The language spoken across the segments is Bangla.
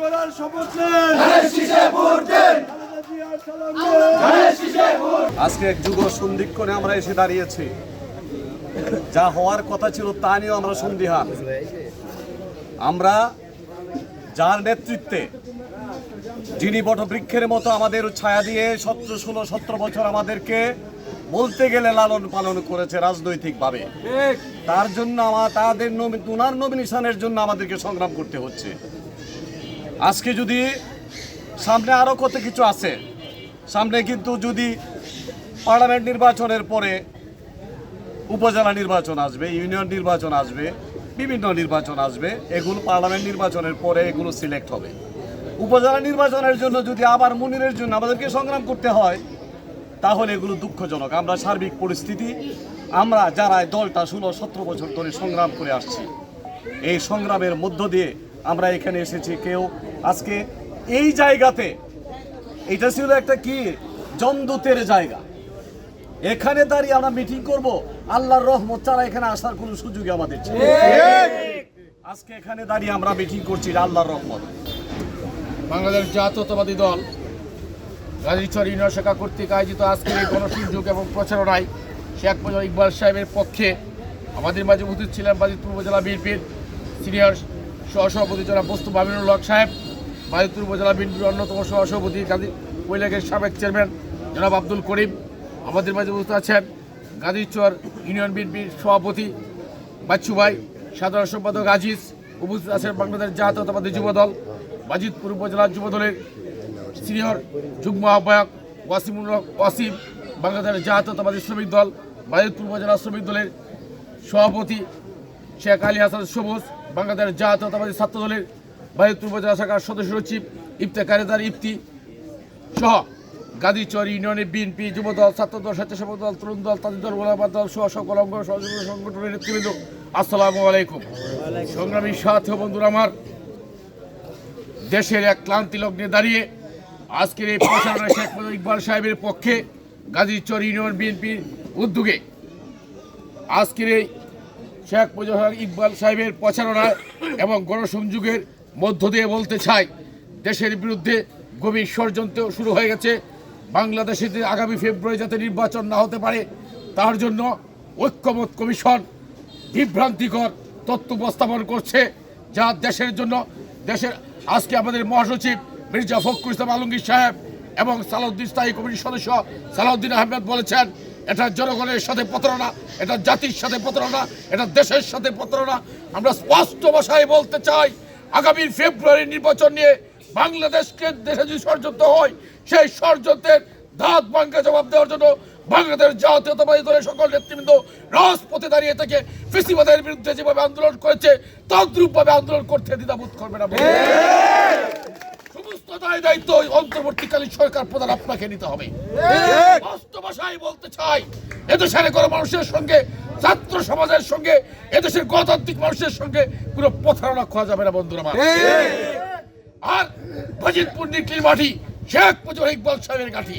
করার শপথ নেন আজকে এক যুগ সন্ধিক্ষণে আমরা এসে দাঁড়িয়েছি। যা হওয়ার কথা ছিল তা নিয়েও আমরা সন্দিহান। আমরা যার নেতৃত্বে যিনি বটবৃক্ষের মতো আমাদের ছায়া দিয়ে সতেরো ষোলো সতেরো বছর আমাদেরকে বলতে গেলে লালন পালন করেছে রাজনৈতিকভাবে। তার জন্য আমার তাদের নবী- উনার নমিনেশনের জন্য আমাদেরকে সংগ্রাম করতে হচ্ছে। আজকে যদি সামনে আরও কত কিছু আছে, সামনে কিন্তু যদি পার্লামেন্ট নির্বাচনের পরে উপজেলা নির্বাচন আসবে, ইউনিয়ন নির্বাচন আসবে, বিভিন্ন নির্বাচন আসবে, এগুলো পার্লামেন্ট নির্বাচনের পরে এগুলো সিলেক্ট হবে। উপজেলা নির্বাচনের জন্য যদি আবার মুনিরের জন্য আমাদেরকে সংগ্রাম করতে হয়, তাহলে এগুলো দুঃখজনক। আমরা সার্বিক পরিস্থিতি, আমরা যারা দলটা ষোলো সতেরো বছর ধরে সংগ্রাম করে আসছি, এই সংগ্রামের মধ্য দিয়ে আমরা এখানে এসেছি, কেউ আজকে এই জায়গাতে এটা ছিল একটা কি? জমদূতের জায়গা। এখানে দাঁড়িয়ে আমরা মিটিং করব। আল্লাহর রহমত ছাড়া এখানে আসার কোনো সুযোগ আমাদের আজকে এখানে দাঁড়িয়ে আমরা মিটিং করছি আল্লাহর রহমত। বাংলাদেশ জাতীয়তাবাদী দল গাজীচর ইউনিয়ন শাখা কর্তৃক আয়োজিত আজকের এই গণসংযোগ এবং প্রচারণায় শেখ মুজিবুর ইকবাল সাহেবের পক্ষে আমাদের মাঝে উপস্থিত ছিলেন বাজিতপুর উপজেলা বিএনপির সিনিয়র সহসভাপতি জনাব বস্তু বামিনুল হক সাহেব। বাজিতপুর উপজেলা বিএনপির অন্যতম সহসভাপতি গাজী কৈলাগের সাবেক চেয়ারম্যান জনাব আব্দুল করিম, আমাদের মাঝে উপস্থিত আছেন গাজীচর ইউনিয়ন বিএনপির সভাপতি বাচ্চু ভাই, সাধারণ সম্পাদক আজিজ, উপস্থিত আছেন বাংলাদেশ জাতীয়তাবাদী যুব দল বাজিতপুর উপজেলা যুবদলের সিনিয়র যুগ্ম আহ্বায়ক ওয়াসিমুল ওয়াসিম, বাংলাদেশ জাতীয়তাবাদী শ্রমিক দল বাজিতপুর উপজেলা শ্রমিক দলের সভাপতি শেখ আলী হাসান সবুজ, বাংলাদেশ জাতীয়তাবাদী ছাত্র দলের বাজিতপুর উপজেলা শাখার সদস্য সচিব ইফতেকারেদার ইফতি সহ গাজীচর ইউনিয়নের বিএনপি যুবদল, ছাত্রদল, স্বেচ্ছাসেবক দল, তরুণ দল তাঁতি দল গোলাপাত দল সহ সকল অঙ্গ সহযোগী সংগঠনের নেতৃবৃন্দ। আসসালামু আলাইকুম। সংগ্রামী সাথী বন্ধুরা আমার, দেশের এক ক্লান্তি লগ্নে দাঁড়িয়ে আজকের এই প্রচারণা শেখ মুজিবুর ইকবাল সাহেবের পক্ষে গাজীচর ইউনিয়ন বিএনপির উদ্যোগে আজকের এই শেখ মুজিবুর ইকবাল সাহেবের প্রচারণায় এবং গণসংযোগের মধ্য দিয়ে বলতে চাই, দেশের বিরুদ্ধে গভীর ষড়যন্ত্র শুরু হয়ে গেছে। বাংলাদেশে যে আগামী ফেব্রুয়ারি যাতে নির্বাচন না হতে পারে, তার জন্য ঐক্যমত কমিশন বিভ্রান্তিকর তথ্য উপস্থাপন করছে, যা দেশের জন্য, দেশের আজকে আমাদের মহাসচিব মির্জা ফখরুল ইসলাম আলমগীর সাহেব এবং সালাউদ্দিন স্থায়ী কমিটির সদস্য সালাউদ্দিন আহমেদ বলেছেন, এটা জনগণের সাথে প্রতারণা, এটা জাতির সাথে প্রতারণা, এটা দেশের সাথে প্রতারণা। আমরা স্পষ্ট ভাষায় বলতে চাই আগামী ফেব্রুয়ারি নির্বাচন নিয়ে বাংলাদেশকে দেশে যদি ষড়যন্ত্র হয় সেই ষড়যন্ত্রের ধাত বাংলা জবাব দেওয়ার জন্য বাংলাদেশ জাতীয়তাবাদী দলের সকল নেতৃবৃন্দ রাজপথে দাঁড়িয়ে থেকে ফেসিবাদের বিরুদ্ধে যেভাবে আন্দোলন করেছে তদ্রূপভাবে আন্দোলন করতে দ্বিধাবোধ করবে না সমস্ত দায় দায়িত্ব ওই অন্তর্বর্তীকালীন সরকার প্রধান আপনাকে নিতে হবে। ভাষায় বলতে চাই এদেশের কোনো মানুষের সঙ্গে ছাত্র সমাজের সঙ্গে, এদেশের গণতান্ত্রিক মানুষের সঙ্গে কোনো প্রতারণা করা যাবে না, বন্ধুরা আর বাজিতপুর নিকলির মাটি শেখ মুজিবুর ইকবাল সাহেবের গাঠি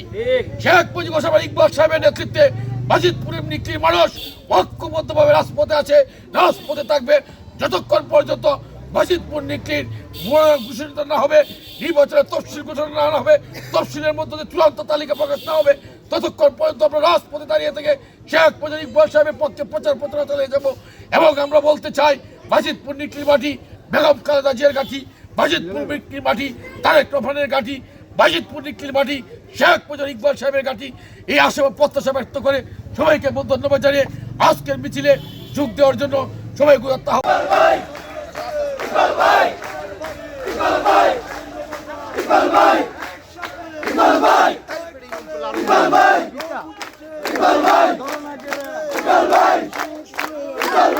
শেখ মুজিবুর সাহেব ইকবাল সাহেবের নেতৃত্বে বাজিতপুরের নিকলির মানুষ ঐক্যবদ্ধভাবে রাজপথে আছে, রাজপথে থাকবে। যতক্ষণ পর্যন্ত বাজিতপুর নিকলির ঘোষিত না হবে, নির্বাচনের তফসিল ঘোষণা না হবে, তফসিলের মধ্যে চূড়ান্ত তালিকা প্রকাশ না হবে ততক্ষণ পর্যন্ত আমরা রাজপথে দাঁড়িয়ে থেকে শেখ মুজিবুর ইকবাল সাহেবের পক্ষে প্রচার প্রচারণা চালিয়ে যাব। এবং আমরা বলতে চাই বাজিতপুর নিকলির মাটি, বেগম খালেদা জিয়ার গাঠি বাজিতপুর নিকলির মাটি, তারেক রহমানের গাঠি বাজিতপুর নিকলির মাটি, শেখ মুজিবুর ইকবাল সাহেবের গাঠি এই আশা প্রত্যাশা ব্যক্ত করে সবাইকে ধন্যবাদ জানিয়ে আজকের মিছিলে যোগ দেওয়ার জন্য সবাইকে আহ্বান ইকবাল ভাই ইকবাল ভাই ইকবাল ভাই ইকবাল ভাই